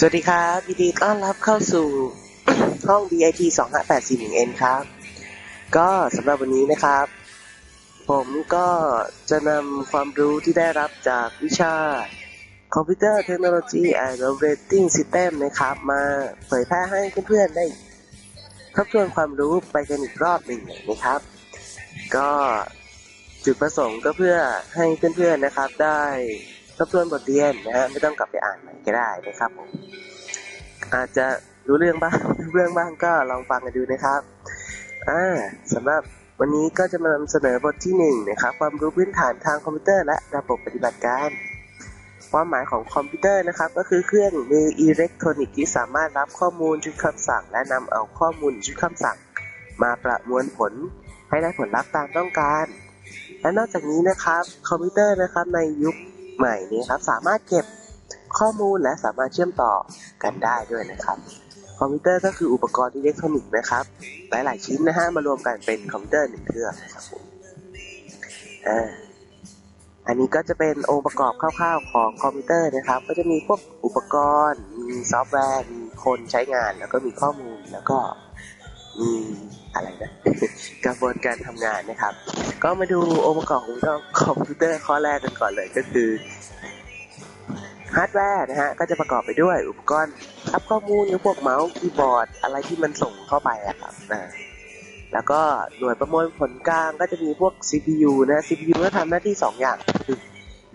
สวัสดีครับยินดีต้อนรับเข้าสู่ห้อง DIT 25841N ครับ ก็สำหรับวันนี้นะครับ ผมก็จะนำความรู้ที่ได้รับจากวิชา Computer Technology and Operating System นะครับ มาเผยแพร่ให้เพื่อนๆได้ทบทวนความรู้ไปกันอีกรอบหนึ่งนะครับ ก็จุดประสงค์ก็เพื่อให้เพื่อนๆนะครับได้ ทบทวนบทเรียนนะฮะไม่ต้องกลับไปอ่านใหม่ก็ได้นะครับผมอาจจะรู้เรื่องบ้างรู้เรื่องบ้างก็ลองฟังกันดูนะครับอ่าสำหรับวันนี้ก็จะมานำเสนอบทที่หนึ่งนะครับความรู้พื้นฐานทางคอมพิวเตอร์และระบบปฏิบัติการ ความหมายของคอมพิวเตอร์นะครับก็คือเครื่องมืออิเล็กทรอนิกส์ที่สามารถรับข้อมูลชุดคำสั่ง และนำเอาข้อมูลชุดคำสั่ง มาประมวลผลให้ได้ผลลัพธ์ตามต้องการ และนอกจากนี้นะครับคอมพิวเตอร์นะครับในยุค ใหม่นี้ครับสามารถเก็บข้อมูลและสามารถเชื่อมต่อกันได้ด้วยนะครับ คอมพิวเตอร์ก็คืออุปกรณ์อิเล็กทรอนิกส์นะครับ หลาย ๆ ชิ้นนะฮะมารวมกันเป็นคอมพิวเตอร์หนึ่งเครื่องนะครับอ่าอันนี้ก็จะเป็นองค์ประกอบคร่าวๆของคอมพิวเตอร์นะครับ ก็จะมีพวกอุปกรณ์ มีซอฟต์แวร์ มีคนใช้งาน แล้วก็มีข้อมูล แล้วก็ มีอะไรนะกระบวนการทำงานนะครับ ก็มาดูองค์ประกอบของคอมพิวเตอร์ข้อแรกกันก่อนเลยก็คือฮาร์ดแวร์นะฮะก็จะประกอบไปด้วยอุปกรณ์รับข้อมูลอย่างพวกเมาส์คีย์บอร์ดอะไรที่มันส่งเข้าไปอะครับนะแล้วก็หน่วยประมวลผลกลางก็จะมีพวก CPU นะ CPU ก็ทำหน้าที่ 2 อย่างคือ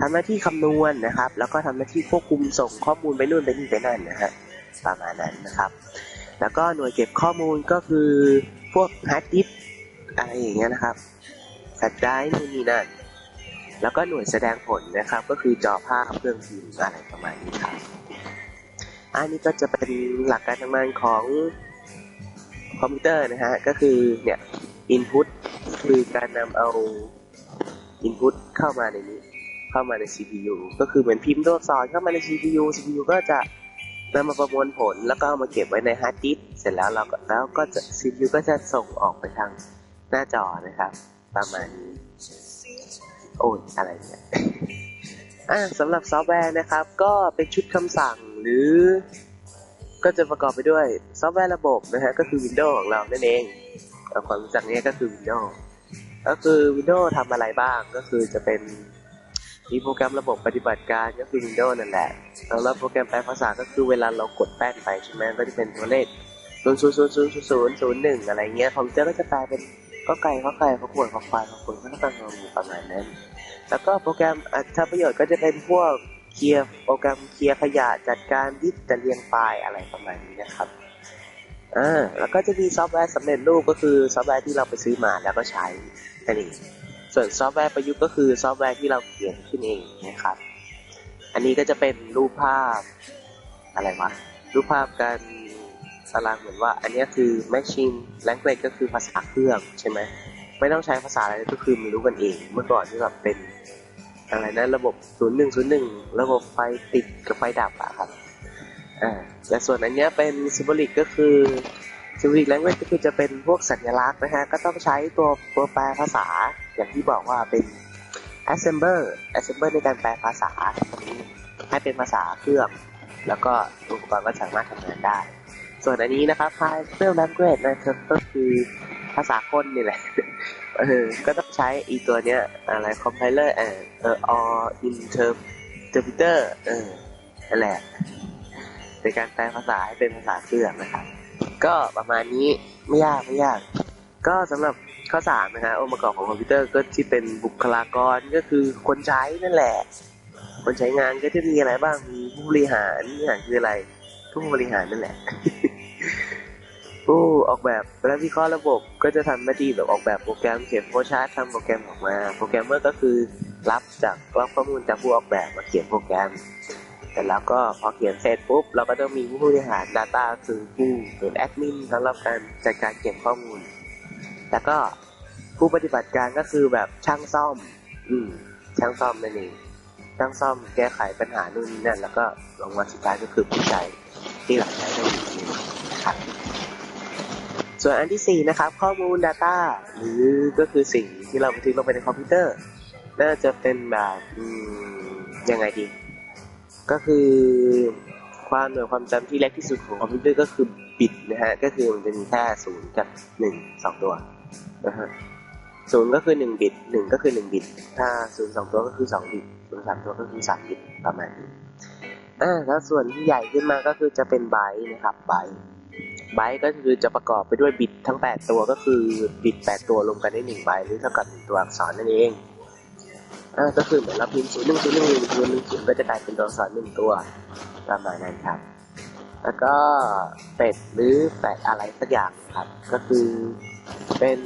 ทำหน้าที่คำนวณนะครับ แล้วก็ทำหน้าที่ควบคุมส่งข้อมูลไปนู่นไปนี่ไปนั่นนะฮะประมาณนั้นนะครับ แล้วก็หน่วยเก็บข้อมูลก็คือพวกฮาร์ดดิสก์อะไรอย่างเงี้ยนะครับแฟลชไดรฟ์นู่นนี่นั่นแล้วก็หน่วยแสดงผลนะครับ ก็คือจอภาพเครื่องพิมพ์อะไรประมาณนี้ครับ อันนี้ก็จะเป็นหลักการทำงานของคอมพิวเตอร์นะฮะก็คือเนี่ย input คือการนำเอา input เข้ามาในนี้ เข้ามาใน CPU ก็คือเหมือนพิมพ์ตัวอักษรเข้ามาใน CPU CPU ก็จะ นำมาประมวลผลแล้วก็เอามาเก็บไว้ในฮาร์ดดิสก์เสร็จแล้วเราก็แล้วก็จะ CPU ก็จะส่งออกไปทางหน้าจอนะครับ ประมาณนี้โอ้ยอะไรเนี่ยอ่าสำหรับซอฟต์แวร์นะครับ ก็เป็นชุดคำสั่งหรือ ก็จะประกอบไปด้วยซอฟต์แวร์ระบบนะฮะก็คือ Windows ของเรานั่นเองเอาความรู้จักนี้ก็คือ Windows ก็คือ Windows ทำอะไรบ้างก็คือจะเป็น มีโปรแกรมระบบปฏิบัติการก็คือ Windows นั่นแหละแล้วโปรแกรมแปลภาษาก็คือเวลาเรากดแป้นไปใช่ไหมก็จะเป็นตัวเลขศูนย์ศูนย์ศูนย์ศูนย์ศูนย์ศูนย์หนึ่งอะไรเงี้ยคอมพิวเตอร์ก็จะแปลเป็นก็ไก่ก็ไก่ก็ขวดก็ควายก็ขวดก็ต้องงงประมาณนั้น แล้วก็โปรแกรมอัตประโยชน์ก็จะเป็นพวกเคลียร์โปรแกรมเคลียร์ขยะจัดการดิสจะเรียงไฟล์อะไรประมาณนี้นะครับอ่าแล้วก็จะมีซอฟต์แวร์สำเร็จรูปก็คือซอฟต์แวร์ที่เราไปซื้อมาแล้วก็ใช้นั่นเอง ส่วนซอฟต์แวร์ประยุกต์ก็คือซอฟต์แวร์ที่เราเขียนขึ้นเองนะครับ อันนี้ก็จะเป็นรูปภาพอะไรวะ รูปภาพการตารางเหมือนว่า อันนี้คือ machine language ก็คือภาษาเครื่องใช่ไหมไม่ต้องใช้ภาษาอะไรก็คือมันรู้กันเอง เมื่อก่อนที่แบบเป็นอะไรนะระบบ 0101 ระบบไฟติดกับไฟดับอะครับอ่าและส่วนอันนี้เป็น symbolic ก็คือ symbolic language ก็คือจะเป็นพวกสัญลักษณ์นะฮะ ก็ต้องใช้ตัวตัวแปลภาษา อย่างที่บอกว่าเป็น assembler assembler ในการแปลภาษาตรงนี้ให้เป็นภาษาเครื่อง แล้วก็อุปกรณ์ก็สามารถทำงานได้ ส่วนอันนี้นะครับ Python language นะครับก็คือภาษาคนนี่แหละเออก็ต้องใช้อีตัวเนี้ยอะไร compiler เออเออ or interpreter เออนั่นแหละในการแปลภาษาให้เป็นภาษาเครื่องนะครับ ก็ประมาณนี้ไม่ยากไม่ยาก ก็สำหรับ ข้อสามนะฮะองค์ประกอบของคอมพิวเตอร์ก็ที่เป็นบุคลากรก็คือคนใช้นั่นแหละ คนใช้งานก็จะมีอะไรบ้างมีผู้บริหารผู้บริหารคืออะไรผู้บริหารนั่นแหละผู้ออกแบบและวิเคราะห์ระบบก็จะทำหน้าที่แบบออกแบบโปรแกรมเขียนโฟล์ชาร์ตทำโปรแกรมออกมา โปรแกรมเมอร์ก็คือรับจากรับข้อมูลจากผู้ออกแบบมาเขียนโปรแกรมแต่แล้วก็พอเขียนเสร็จปุ๊บเราก็ต้องมีผู้บริหาร Data คือผู้เป็นแอดมินสำหรับการจัดการเก็บข้อมูล แล้วก็ผู้ปฏิบัติการก็คือแบบช่างซ่อม อืมช่างซ่อมนั่นเองช่างซ่อมแก้ไขปัญหานู่นนี่นั่น แล้วก็ลงมาสุดท้ายก็คือผู้ใช้ที่หลังใช้ได้ดีนะครับส่วนอันที่ 4 นะครับ ข้อมูล Data หรือก็คือสิ่งที่เราบันทึกลงไปในคอมพิวเตอร์ น่าจะเป็นแบบยังไงดี ก็คือความหน่วยความจำที่เล็กที่สุดของคอมพิวเตอร์ก็คือบิตนะฮะก็คือมันจะมีแค่ศูนย์กับหนึ่งสองตัว นะฮะศูนย์ก็คือหนึ่งบิตหนึ่งก็คือหนึ่งบิต ถ้าศูนย์สองตัวก็คือสองบิตศูนย์สามตัวก็คือสามบิตประมาณนี้อ่าแล้วส่วนที่ใหญ่ขึ้นมาก็คือจะเป็นไบต์นะครับไบต์ไบต์ก็คือจะประกอบไปด้วยบิตทั้ง 8 ตัวก็คือบิต 8 ตัวรวมกันได้1ไบต์หรือเท่ากับ1ตัวอักษรนั่นเองอ่าก็คือเหมือนเราพิมพ์ศูนย์หนึ่งศูนย์หนึ่งหนึ่งศูนย์หนึ่งศูนย์ก็จะกลายเป็นตัวอักษรหนึ่งตัวประมาณนั้นครับ แล้วก็เป็ดหรือแปดอะไรสักอย่างครับ ก็คือ เป็น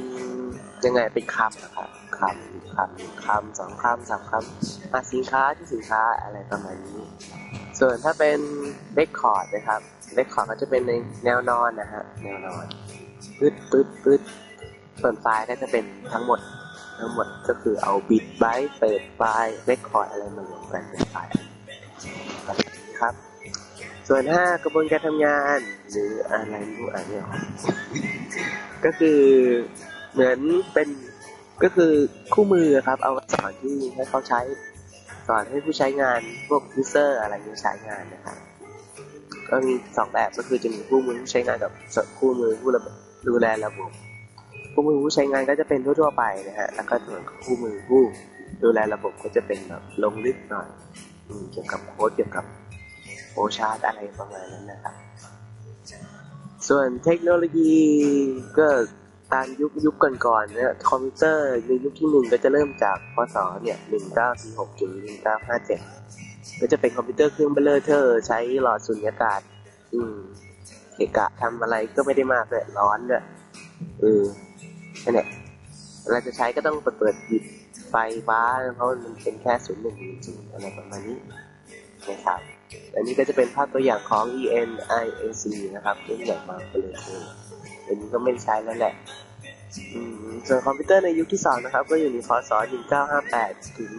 ยังไงเป็นคำนะครับคำคำคำสองคำสามคำอะสินค้าที่สินค้าอะไรประมาณนี้ ส่วนถ้าเป็นเรคคอร์ดนะครับเรคคอร์ดก็จะเป็นในแนวนอนนะฮะแนวนอนปึ๊ดปึ๊ดปึ๊ดส่วนไฟล์ก็จะเป็นทั้งหมดทั้งหมดก็คือเอาบิตไบต์เปิดไฟล์เรคคอร์ดอะไรมารวมกันเป็นไฟล์ครับ ส่วนห้ากระบวนการทำงาน หรืออะไรรู้อ่านไม่ออกก็คือเหมือนเป็นก็คือคู่มือครับ เอาสอนที่ให้เขาใช้สอนให้ผู้ใช้งานพวกยูเซอร์อะไรนี้ใช้งานนะครับ ก็มีสองแบบก็คือจะมีคู่มือผู้ใช้งานกับคู่มือผู้ระบบดูแลระบบคู่มือผู้ใช้งานก็จะเป็นทั่วๆไปนะฮะแล้วก็ส่วนคู่มือผู้ดูแลระบบก็จะเป็นแบบลงลึกหน่อยเกี่ยวกับโค้ดเกี่ยวกับ โอชาร์ตอะไรประมาณนั้นนะครับ ส่วนเทคโนโลยีก็ตามยุคยุคก่อนๆเนี่ยคอมพิวเตอร์ในยุคที่หนึ่งก็จะเริ่มจากพศเนี่ยหนึ่งเก้าสี่หกถึงหนึ่งเก้าห้าเจ็ดก็จะเป็นคอมพิวเตอร์เครื่องเบลเลอร์เทอร์ใช้หลอดสุญญากาศ อืมเกะกะทำอะไรก็ไม่ได้มากเลยร้อนด้วยเออนั่นแหละเราจะใช้ก็ต้องเปิดเปิดปิดไฟฟ้าเพราะมันเป็นแค่ศูนย์หนึ่งจริงอะไรประมาณนี้นะครับ อันนี้ก็จะเป็นภาพตัวอย่างของ ENIAC นะครับรุ่นใหญ่มากเลยอันนี้ก็ไม่ใช้แล้วแหละส่วนคอมพิวเตอร์ในยุคที่สองนะครับ ก็อยู่ในพศ 1958 ถึง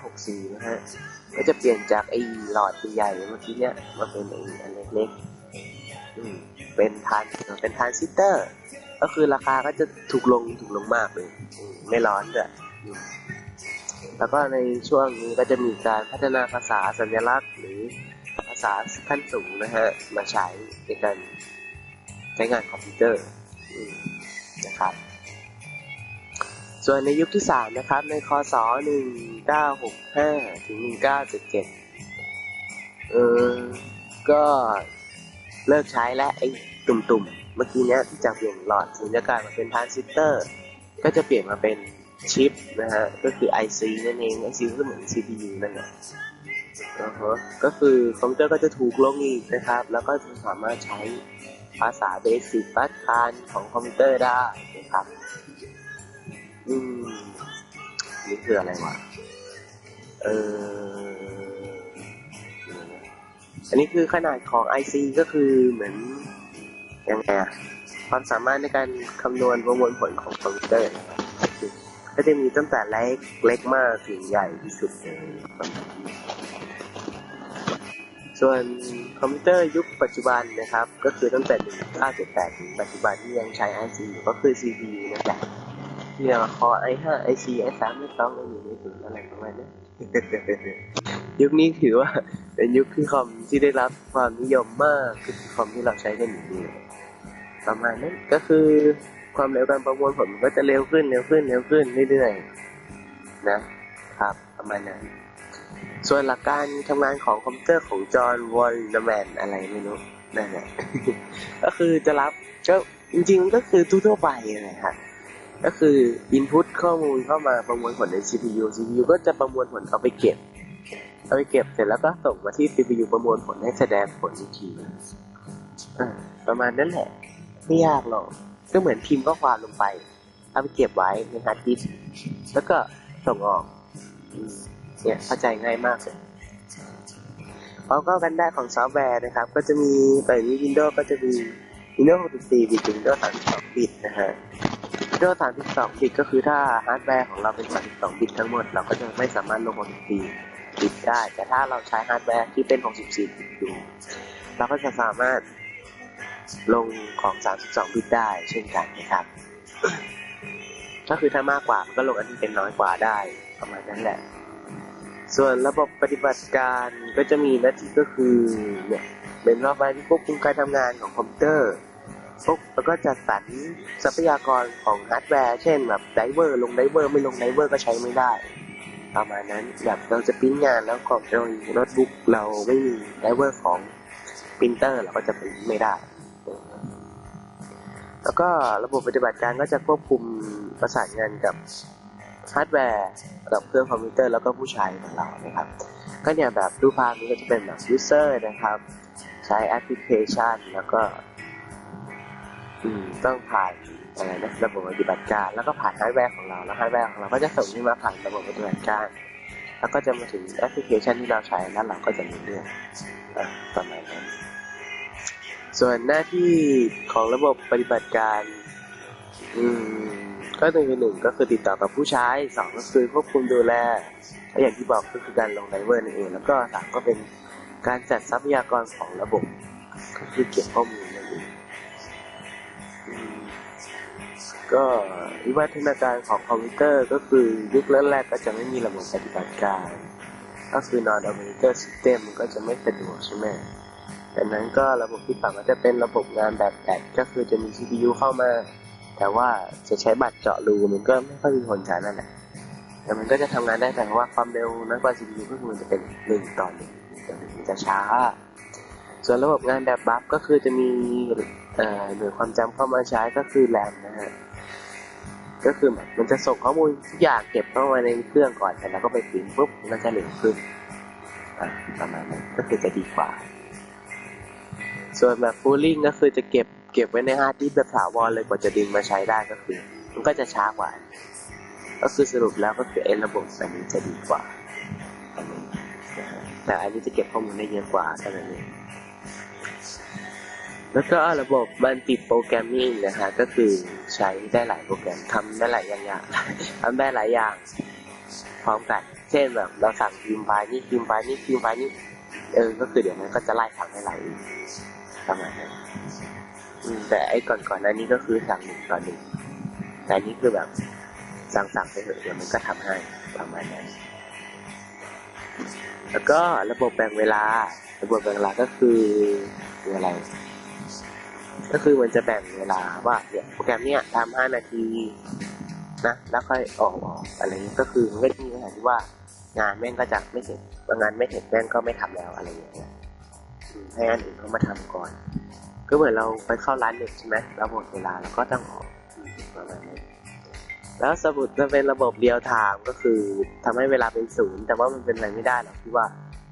1964 นะฮะ ก็จะเปลี่ยนจากไอ้หลอดใหญ่เมื่อกี้เนี้ยมาเป็นไอ้อันเล็กๆเป็นทานเป็นทานซิสเตอร์ ก็คือราคาก็จะถูกลงถูกลงมากเลย ไม่ร้อนด้วยแล้วก็ในช่วงนี้ก็จะมีการพัฒนาภาษาสัญลักษณ์หรือ ษาขั้นสูงนะฮะ มาใช้ในการใช้งานคอมพิวเตอร์นะครับ ส่วนในยุคที่สามนะครับ ในคศหนึ่งเก้าหกห้าถึงหนึ่งเก้าเจ็ดเจ็ดเออ ก็เลิกใช้และไอ้ตุ่มๆ เมื่อกี้เนี้ยที่จะเปลี่ยนหลอดสุญญากาศมาเป็นทรานซิสเตอร์ ก็จะเปลี่ยนมาเป็นชิปนะฮะ ก็คือ IC นั่นเอง IC ก็เหมือน CPU นั่นแหละ อ่าฮะก็คือคอมพิวเตอร์ก็จะถูกลงอีกนะครับ แล้วก็จะสามารถใช้ภาษาเบสิกบัตคานของคอมพิวเตอร์ได้นะครับ อืมนี่คืออะไรวะ เออ อันนี้คือขนาดของ IC ก็คือเหมือนยังไงอะความสามารถในการคำนวณประมวลผลของคอมพิวเตอร์ ก็จะมีตั้งแต่เล็กเล็กมากถึงใหญ่ที่สุดเลยประมาณนี้ ส่วนคอมพิวเตอร์ยุคปัจจุบันนะครับ ก็คือตั้งแต่ 1978 ถึงปัจจุบันที่ยังใช้ IC อยู่ก็คือ CPU นั่นแหละที่เราคอ i5 i4 i3 i2 i1 i0 อะไรประมาณนี้ยุคนี้ถือว่าเป็นยุคที่คอมที่ได้รับความนิยมมากคือคอมที่เราใช้กันอยู่นี่ประมาณนั้นก็คือความเร็วการประมวลผลก็จะเร็วขึ้นเร็วขึ้นเร็วขึ้นเรื่อยๆนะครับ ประมาณนั้น ส่วนหลักการทำงานของคอมพิวเตอร์ของจอห์นวอลเลแมนอะไรไม่รู้นั่นแหละก็คือจะรับก็จริงๆก็คือทั่วไปนะครับก็คือ input ข้อมูลเข้ามาประมวลผลใน CPU CPU ก็จะประมวลผลเอาไปเก็บ เอาไปเก็บเสร็จแล้วก็ส่งมาที่ CPU ประมวลผลให้แสดงผลอีกทีประมาณนั้นแหละไม่ยากหรอกก็เหมือนพิมพ์ข้อความลงไป เอาไปเก็บไว้ในฮาร์ดดิสก์แล้วก็ส่งออก เนี่ยเข้าใจง่ายมากเลยความเข้ากันได้ของซอฟต์แวร์นะครับ ก็จะมีแต่นี้ Windows ก็จะมี Windows 64 บิต Windows 32 บิตนะฮะ Windows 32 บิตก็คือถ้าฮาร์ดแวร์ของเราเป็น 32 บิตทั้งหมด เราก็จะไม่สามารถลง 64 บิตได้ แต่ถ้าเราใช้ฮาร์ดแวร์ที่เป็น 64 บิตอยู่ เราก็จะสามารถลงของ 32 บิตได้เช่นกันนะครับ ก็คือถ้ามากกว่ามันก็ลงอันที่เป็นน้อยกว่าได้ประมาณนั้นแหละ ส่วนระบบปฏิบัติการก็จะมีหน้าที่ก็คือเนี่ยเป็นซอฟต์แวร์ที่ควบคุมการทำงานของคอมพิวเตอร์พวกแล้วก็จัดสรรทรัพยากรของฮาร์ดแวร์ เช่นแบบไดเวอร์ลงไดเวอร์ไม่ลงไดเวอร์ก็ใช้ไม่ได้ ประมาณนั้นแบบเราจะปริ้นงานแล้วก็โดยโน้ตบุ๊กเราไม่มีไดเวอร์ของปรินเตอร์เราก็จะปริ้นไม่ได้ แล้วก็ระบบปฏิบัติการก็จะควบคุมประสานงานกับ ฮาร์ดแวร์กับเครื่องคอมพิวเตอร์แล้วก็ผู้ใช้ของเรานะครับ ก็เนี่ยแบบรูปภาพนี้ก็จะเป็นแบบยูเซอร์นะครับ ใช้แอปพลิเคชันแล้วก็ต้องผ่านอะไรนะระบบปฏิบัติการ แล้วก็ผ่านฮาร์ดแวร์ของเราแล้วฮาร์ดแวร์ของเราก็จะส่งที่มาผ่านระบบปฏิบัติการ แล้วก็จะมาถึงแอปพลิเคชันที่เราใช้แล้วเราก็จะมีเรื่องประมาณนั้นส่วนหน้าที่ของระบบปฏิบัติการ อืม ก็หนึ่งคือหนึ่งก็คือติดต่อกับผู้ใช้สองก็คือควบคุมดูแลและอย่างที่บอกก็คือการลงไดเวอร์นั่นเองแล้วก็สามก็เป็นการจัดทรัพยากรของระบบก็คือเก็บข้อมูลนั่นเองก็วิวัฒนาการของคอมพิวเตอร์ก็คือยุคแรกๆก็จะไม่มีระบบปฏิบัติการ ก็คือนอนอเ n เ t อร์ซิสเต็มก็จะไม่สะดวกใช่ไหมดังนั้นก็ระบบที่ปรับก็จะเป็นระบบงานแบบแบตก็คือจะมี CPU เข้ามา แต่ว่าจะใช้บัตรเจาะรูมันก็ไม่ค่อยมีผลใช้นั่นแหละแต่มันก็จะทำงานได้แต่ว่าความเร็วน้อยกว่า CPU ก็คือมันจะเป็นหนึ่งต่อหนึ่งแต่มันจะช้า ส่วนระบบงานแบบบัฟก็คือจะมีหน่วยความจำเข้ามาใช้ก็คือแรมนะฮะก็คือแบบมันจะส่งข้อมูลทุกอย่างเก็บเข้ามาในเครื่องก่อนแต่แล้วก็ไปพิมพ์ปุ๊บมันจะเร็วขึ้นประมาณนั้นก็คือจะดีกว่า ส่วนแบบฟูลลิ่งก็คือจะเก็บ เก็บไว้ในฮาร์ดดิสก์แบบถาวรเลยกว่าจะดึงมาใช้ได้ก็คือ มันก็จะช้ากว่า ก็คือสรุปแล้วก็คือไอ้ระบบอันนี้จะดีกว่า แต่อันนี้จะเก็บข้อมูลได้เยอะกว่าเท่านั้นเองแล้วก็ระบบมันติดโปรแกรมมิ่งนะฮะก็คือใช้ได้หลายโปรแกรมทำได้หลายอย่างทำได้หลายอย่างพร้อมกัน เช่นแบบเราสั่งพิมพ์ไฟล์นี่พิมพ์ไฟล์นี่พิมพ์ไฟล์นี่เออ ก็คือเดี๋ยวมันก็จะไล่ทำให้หลายประมาณนั้น แต่ไอ้ก่อนก่อนๆอันนี้ก็คือสั่งหนึ่งต่อหนึ่งแต่นี้คือแบบสั่งสั่งไปเถอะเดี๋ยวมันก็ทำให้ประมาณนั้น แล้วก็ระบบแบ่งเวลา ระบบแบ่งเวลาก็คือคืออะไร ก็คือมันจะแบ่งเวลาว่าเนี่ยโปรแกรมเนี้ยทำห้านาทีนะแล้วค่อยออกออกอะไรนี้ก็คือมันก็จะมีปัญหาที่ว่างานแม่งก็จะไม่เสร็จงานไม่เสร็จแม่งก็ไม่ทำแล้วอะไรอย่างเงี้ยให้อันอื่นเขามาทำก่อน ก็เหมือนเราไปเข้าร้านเด็กใช่ไหมเราหมดเวลาเราก็ต้องออกประมาณนั้นแล้วสมุดมันเป็นระบบเรียลไทม์ก็คือทำให้เวลาเป็นศูนย์แต่ว่ามันเป็นอะไรไม่ได้หรอกที่ว่า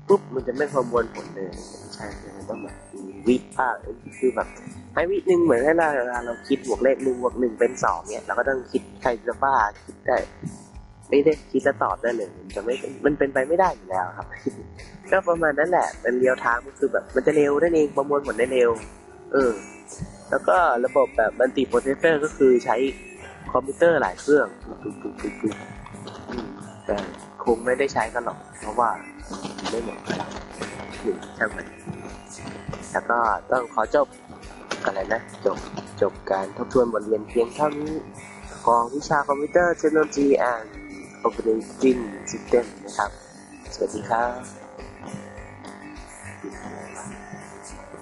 ปุ๊บมันจะไม่ประมวลผลเลยใช่มันต้องแบบวิอ่าคือแบบให้วิหนึ่งเหมือนให้เราเวลาเราคิดบวกเลขหนึ่งบวกหนึ่งเป็นสองเนี่ยเราก็ต้องคิดใครจะบ้าคิดได้ไม่ได้คิดจะตอบได้เลยมันจะไม่มันเป็นไปไม่ได้อยู่แล้วครับก็ประมาณนั้นแหละเป็นเรียวทางก็คือแบบมันจะเร็วนั่นเองประมวลผลได้เร็ว เออ แล้วก็ระบบแบบมัลติโปรเซสเซอร์ก็คือใช้คอมพิวเตอร์หลายเครื่องปุ๊บปุ๊บปุ๊บปุ๊บแต่คงไม่ได้ใช้กันหรอก เพราะว่าไม่หมดพลังอยู่ช่างมันแล้วก็ต้องขอจบอะไรนะ จบจบการทบทวนบทเรียนเพียงเท่านี้ของวิชาคอมพิวเตอร์เทคโนโลยี and operating system นะครับ สวัสดีครับ